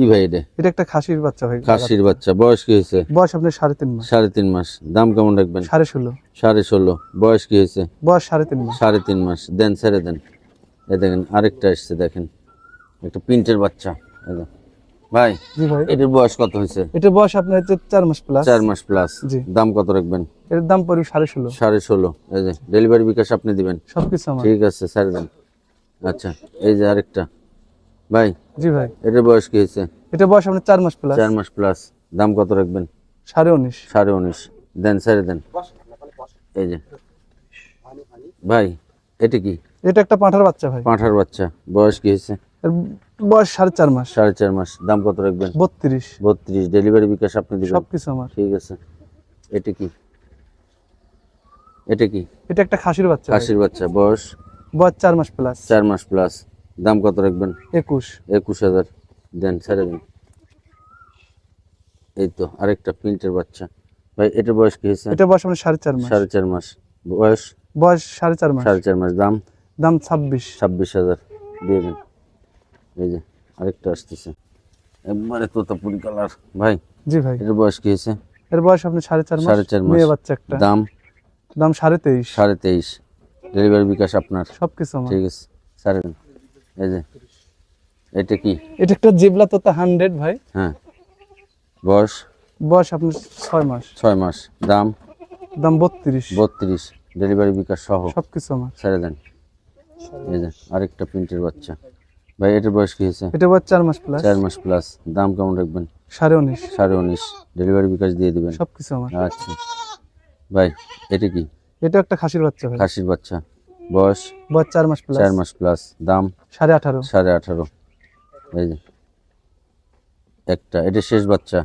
কি ভাই এটা? এটা একটা খাসির বাচ্চা ভাই খাসির বাচ্চা। বয়স কি হয়েছে? বয়স আপনার সাড়ে তিন মাস। সাড়ে তিন মাস। দাম কেমন রাখবেন? সাড়ে ষোলো। সাড়ে ষোলো। বয়স কি হয়েছে? বয়স সাড়ে তিন মাস। সাড়ে তিন মাস। দেন ছেড়ে দেন। এই দেখেন আরেকটা এসছে দেখেন। একটা প্রিন্টের বাচ্চা। ভাই জি ভাই। এটার বয়স কত হয়েছে? এটা বয়স আপনার হচ্ছে চার মাস প্লাস চার মাস প্লাস জি। দাম কত রাখবেন? এর দাম পড়বে সাড়ে ষোলো। সাড়ে ষোলো। এই যে ডেলিভারি বিকাশ আপনি দিবেন। সবকিছু ঠিক আছে ছেড়ে দেন। আচ্ছা এই যে আরেকটা। ভাই? জি ভাই। এটার বয়স কি হয়েছে? এটা বয়স আপনার চার মাস প্লাস চার মাস প্লাস দাম কত রাখবেন? সাড়ে উনিশ। সাড়ে উনিশ। দেন ছেড়ে দেন। এই যে। ভাই এটা কি? এটা একটা পাঁঠার বাচ্চা ভাই। পাঁঠার বাচ্চা। বয়স কি হয়েছে? বয়স সাড়ে চার মাস। সাড়ে চার মাস। দাম কত রাখবেন? বত্রিশ। বত্রিশ। ডেলিভারি বিকাশ আপনি দিবেন? সবকিছু আমার। ঠিক আছে। এটা কি? এটা কি? এটা একটা খাসির বাচ্চা। খাসির বাচ্চা। বয়স? বয়স চার মাস প্লাস চার মাস প্লাস দাম কত রাখবেন? একুশ। একুশ হাজার। দেন ছেড়ে দেন। এই তো আরেকটা প্রিন্টের বাচ্চা। ভাই এটার বয়স কি হয়েছে? এটা বয়স আপনার সাড়ে চার মাস। সাড়ে চার মাস। বয়স? বয়স সাড়ে চার মাস। সাড়ে চার মাস। দাম? দাম ছাব্বিশ। ছাব্বিশ হাজার। দিয়ে দেন। এই যে আরেকটা আসতেছে। একবারে তোতাপুরি কালার। ভাই জি ভাই। এটার বয়স কি হয়েছে? এর বয়স আপনার সাড়ে চার মাস। সাড়ে চার মাস। মেয়ে বাচ্চা একটা। দাম? দাম সাড়ে তেইশ। সাড়ে তেইশ। ডেলিভারি বিকাশ আপনার। সবকিছু আমার। ঠিক আছে সাড়ে দেন। এই যে এটা কি? এটা একটা জিবলা তোতা হান্ড্রেড ভাই। হ্যাঁ। বয়স? বয়স আপনার ছয় মাস। ছয় মাস। দাম? দাম বত্রিশ। বত্রিশ। ডেলিভারি বিকাশ সহ? সবকিছু আমার। ছেড়ে দেন। এই যে আরেকটা প্রিন্টের বাচ্চা। ভাই এটার বয়স কি হয়েছে? এটা বয়স চার মাস প্লাস চার মাস প্লাস দাম কেমন রাখবেন? সাড়ে উনিশ। সাড়ে উনিশ। ডেলিভারি বিকাশ দিয়ে দিবেন। সবকিছু আমার। আচ্ছা। ভাই এটা কি? এটা একটা খাসির বাচ্চা খাসির বাচ্চা। বয়স? বয়স চার মাস প্লাস চার মাস প্লাস দাম? সাড়ে আঠারো। সাড়ে আঠারো। এই যে। একটা। এটা শেষ বাচ্চা?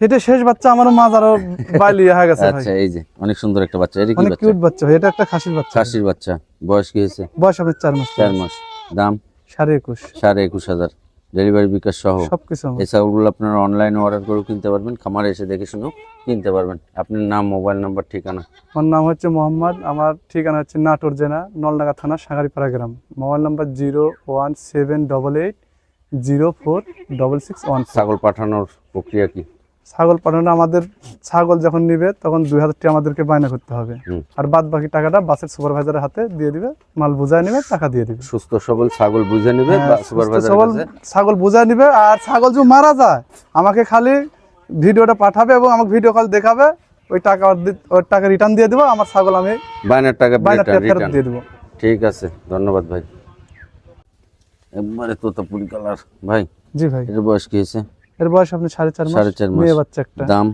এটা শেষ বাচ্চা আমারও মা আরও বাইলি হয়ে গেছে আচ্ছা এই যে। অনেক সুন্দর একটা বাচ্চা। এটা কি অনেক বাচ্চা? কিউট বাচ্চা এটা একটা খাসির বাচ্চা। খাসির বাচ্চা। বয়স কি হয়েছে? বয়স আপনার চার মাস চার মাস। দাম? সাড়ে একুশ। সাড়ে একুশ হাজার। ডেলিভারি বিকাশ সহ সবকিছু এই আপনারা অনলাইনে অর্ডার করেও কিনতে পারবেন খামারে এসে দেখে শুনেও কিনতে পারবেন। আপনার নাম মোবাইল নাম্বার ঠিকানা? আমার নাম হচ্ছে মোহাম্মদ আমার ঠিকানা হচ্ছে নাটোর জেলা নলডাঙ্গা থানা সাগারিপাড়া গ্রাম। Mobile number zero one seven double eight zero four double six one ছাগল পাঠানোর প্রক্রিয়া কি? ছাগল পাঠানো আমাদের ছাগল যখন নিবে তখন দুই হাজার টাকা আমাদেরকে বায়না করতে হবে। আর বাদ বাকি টাকাটা বাসের সুপারভাইজারের হাতে দিয়ে দিবে মাল বুঝায় নিবে টাকা দিয়ে দিবে। সুস্থ সবল ছাগল বুঝে নেবে হ্যাঁ, সবল ছাগল বুঝায় নিবে আর ছাগল যদি মারা যায় আমাকে খালি ভিডিওটা পাঠাবে এবং আমাকে ভিডিও কল দেখাবে ওই টাকা ওর টাকা রিটার্ন দিয়ে দেবো আমার ছাগল আমি বাইনার টাকা বায়না টাকা ফেরত দিয়ে দেবো। ঠিক আছে ধন্যবাদ ভাই। একবারে তোতাপুরি কালার। ভাই জি ভাই। এটার বয়স কি হয়েছে? এর বয়স আপনি সাড়ে চার মাস? সাড়ে চার মাস। মেয়ে বাচ্চা একটা। দাম?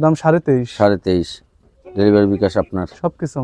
দাম সাড়ে তেইশ। সাড়ে তেইশ। ডেলিভারি বিকাশ আপনার। সবকিছু।